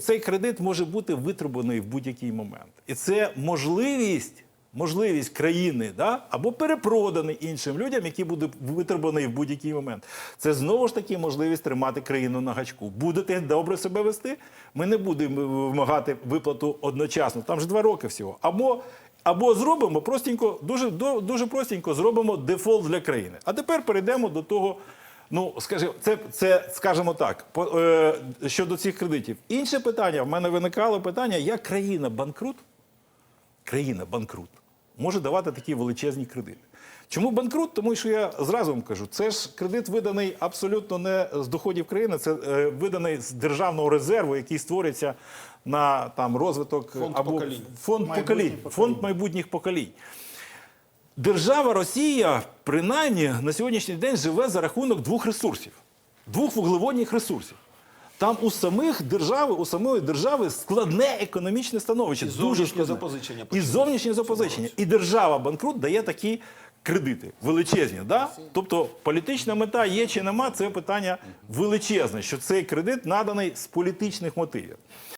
Цей, кредит може бути витребуваний в будь-який момент. І це можливість, можливість країни да, або перепроданий іншим людям, які будуть витребуваний в будь-який момент. Це знову ж таки можливість тримати країну на гачку. Будете добре себе вести, ми не будемо вимагати виплату одночасно. Там ж два роки всього. Або або зробимо простенько, дуже дуже простенько зробимо дефолт для країни. А тепер перейдемо до того. Ну, скажімо, це, це скажімо так, по, е, щодо цих кредитів. Інше питання, в мене виникало питання, як країна банкрут, країна банкрут може давати такі величезні кредити. Чому банкрут? Тому що я зразу вам кажу, це ж кредит виданий абсолютно не з доходів країни, це е, виданий з державного резерву, який створюється на там розвиток Фонд або поколінь. фонд поколінь, поколінь. фонд майбутніх поколінь. Держава Росія принаймні на сьогоднішній день живе за рахунок двох ресурсів, двох вуглеводних ресурсів. Там у самих держави, у самої держави складне економічне становище. І зовнішнє запозичення І зовнішнє запозичення. І держава банкрут дає такі кредити величезні. Да? Тобто політична мета є чи нема, це питання величезне, що цей кредит наданий з політичних мотивів.